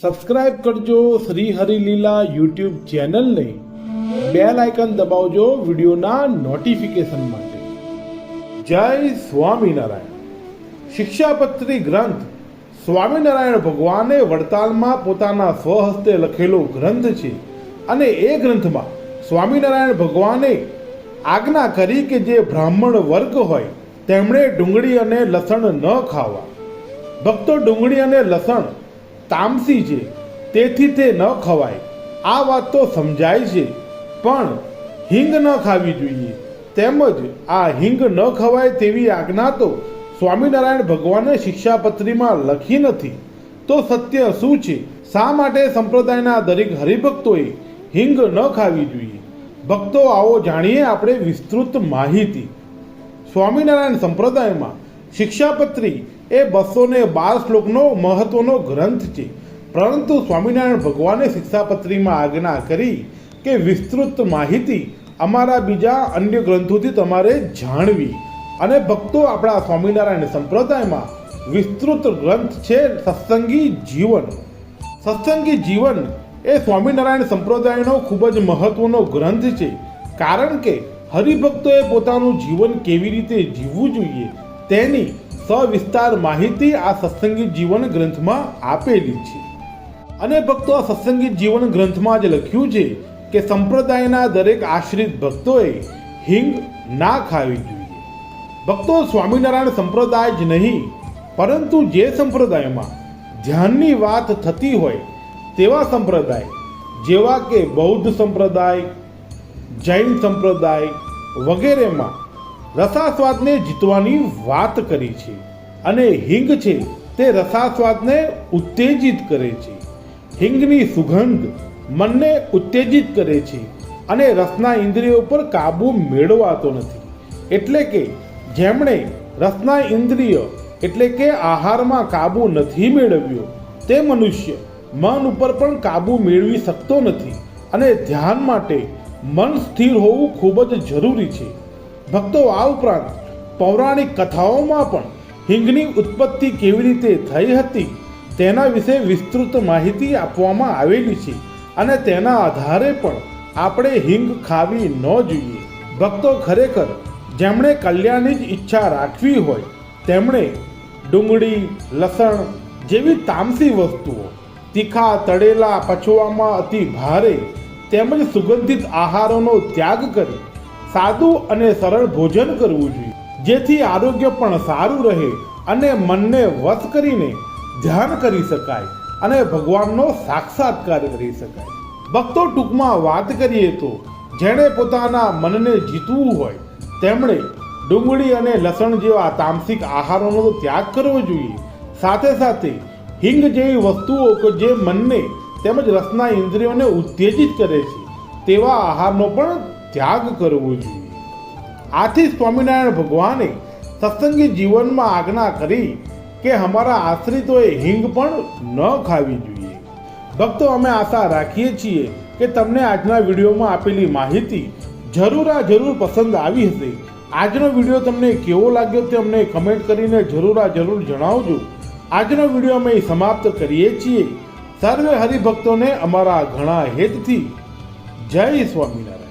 Subscribe કરજો Shri Harileela YouTube ચેનલને. Bell icon દબાવજો વિડીયોના નોટિફિકેશન માટે. જય સ્વામિનારાયણ. શિક્ષાપત્રી ગ્રંથ સ્વામિનારાયણ ભગવાને વડતાલમાં પોતાના સ્વહસ્તે લખેલો ગ્રંથ છે અને એ ગ્રંથમાં સ્વામિનારાયણ ભગવાને આજ્ઞા કરી કે જે બ્રાહ્મણ વર્ગ હોય તેમણે ડુંગળી અને લસણ ન ખાવા. ભક્તો ડુંગળી અને લસણ તામસી છે, તેથી તે ન ખવાય. આ વાત તો સમજાય છે, પણ હિંગ ન ખાવી જોઈએ. તેમજ આ હિંગ ન ખવાય તેવી આજ્ઞા તો સ્વામિનારાયણ ભગવાને શિક્ષાપત્રીમાં લખી નથી. તો સત્ય શું છે? શા માટે સંપ્રદાયના દરેક હરિભક્તોએ હિંગ ન ખાવી જોઈએ? ભક્તો, આવો જાણીએ આપણે વિસ્તૃત માહિતી. સ્વામિનારાયણ સંપ્રદાયમાં શિક્ષાપત્રી એ બસો ને બાર શ્લોકનો મહત્વનો ગ્રંથ છે. પરંતુ સ્વામિનારાયણ ભગવાને શિક્ષાપત્રીમાં આજ્ઞા કરી કે વિસ્તૃત માહિતી અમારા બીજા અન્ય ગ્રંથોથી તમારે જાણવી. અને ભક્તો આપણા સ્વામિનારાયણ સંપ્રદાયમાં વિસ્તૃત ગ્રંથ છે સત્સંગી જીવન. સત્સંગી જીવન એ સ્વામિનારાયણ સંપ્રદાયનો ખૂબ જ મહત્વનો ગ્રંથ છે. કારણ કે હરિભક્તોએ પોતાનું જીવન કેવી રીતે જીવવું જોઈએ? તેની સવિસ્તાર માહિતી આ સત્સંગી જીવન ગ્રંથમાં આપેલી છે. અને ભક્તો આ સત્સંગી જીવન ગ્રંથમાં જ લખ્યું છે કે સંપ્રદાયના દરેક આશ્રિત ભક્તોએ હિંગ ના ખાવી જોઈએ. ભક્તો સ્વામિનારાયણ સંપ્રદાય જ નહીં, પરંતુ જે સંપ્રદાયમાં ધ્યાનની વાત થતી હોય તેવા સંપ્રદાય, જેવા કે બૌદ્ધ સંપ્રદાય, જૈન સંપ્રદાય વગેરેમાં રસાસ્વાદને જીતવાની વાત કરી છે અને હિંગ છે તે રસાસ્વાદને ઉત્તેજિત કરે છે. હિંગની સુગંધ મનને ઉત્તેજિત કરે છે અને રસના ઇન્દ્રિયો પર કાબૂ મેળવાતો નથી. એટલે કે જેમણે રસના ઇન્દ્રિય એટલે કે આહારમાં કાબુ નથી મેળવ્યો, તે મનુષ્ય મન ઉપર પણ કાબુ મેળવી શકતો નથી અને ધ્યાન માટે મન સ્થિર હોવું ખૂબ જ જરૂરી છે. ભક્તો આ ઉપરાંત પૌરાણિક કથાઓમાં પણ હિંગની ઉત્પત્તિ કેવી રીતે થઈ હતી તેના વિશે વિસ્તૃત માહિતી આપવામાં આવેલી છે અને તેના આધારે પણ આપણે હિંગ ખાવી ન જોઈએ. ભક્તો ખરેખર જેમણે કલ્યાણની જ ઈચ્છા રાખવી હોય, તેમણે ડુંગળી, લસણ જેવી તામસી વસ્તુઓ, તીખા, તળેલા, પચવામાં અતિ ભારે તેમજ સુગંધિત આહારોનો ત્યાગ કરી સાદું અને સરળ ભોજન કરવું જોઈએ. જેથી આરોગ્ય પણ સારું રહે અને મનને વશ કરીને ધ્યાન કરી શકાય અને ભગવાનનો સાક્ષાત્કાર કરી શકાય. ભક્તો ટૂંકમાં વાત કરીએ તો, જેણે પોતાના મનને જીતવું હોય, તેમણે ડુંગળી અને લસણ જેવા તામસિક આહારોનો ત્યાગ કરવો જોઈએ. સાથે સાથે હિંગ જેવી વસ્તુઓ કે જે મનને તેમજ રસના ઇન્દ્રિયોને ઉત્તેજિત કરે છે, તેવા આહારનો પણ ત્યાગ કરવો જોઈએ. આથી સ્વામિનારાયણ ભગવાને સત્સંગી જીવનમાં આજ્ઞા કરી કે અમારા આશ્રિતોએ હિંગ પણ ન ખાવી જોઈએ. ભક્તો, અમે આશા રાખીએ છીએ કે તમને આજના વિડીયોમાં આપેલી માહિતી જરૂર આ જરૂર પસંદ આવી હશે. આજનો વીડિયો તમને કેવો લાગ્યો તે અમને કમેન્ટ કરીને જરૂર આ જરૂર જણાવજો. આજનો વીડિયો અમે સમાપ્ત કરીએ છીએ. સર્વે હરિભક્તોને અમારા ઘણા હેતથી જય સ્વામિનારાયણ.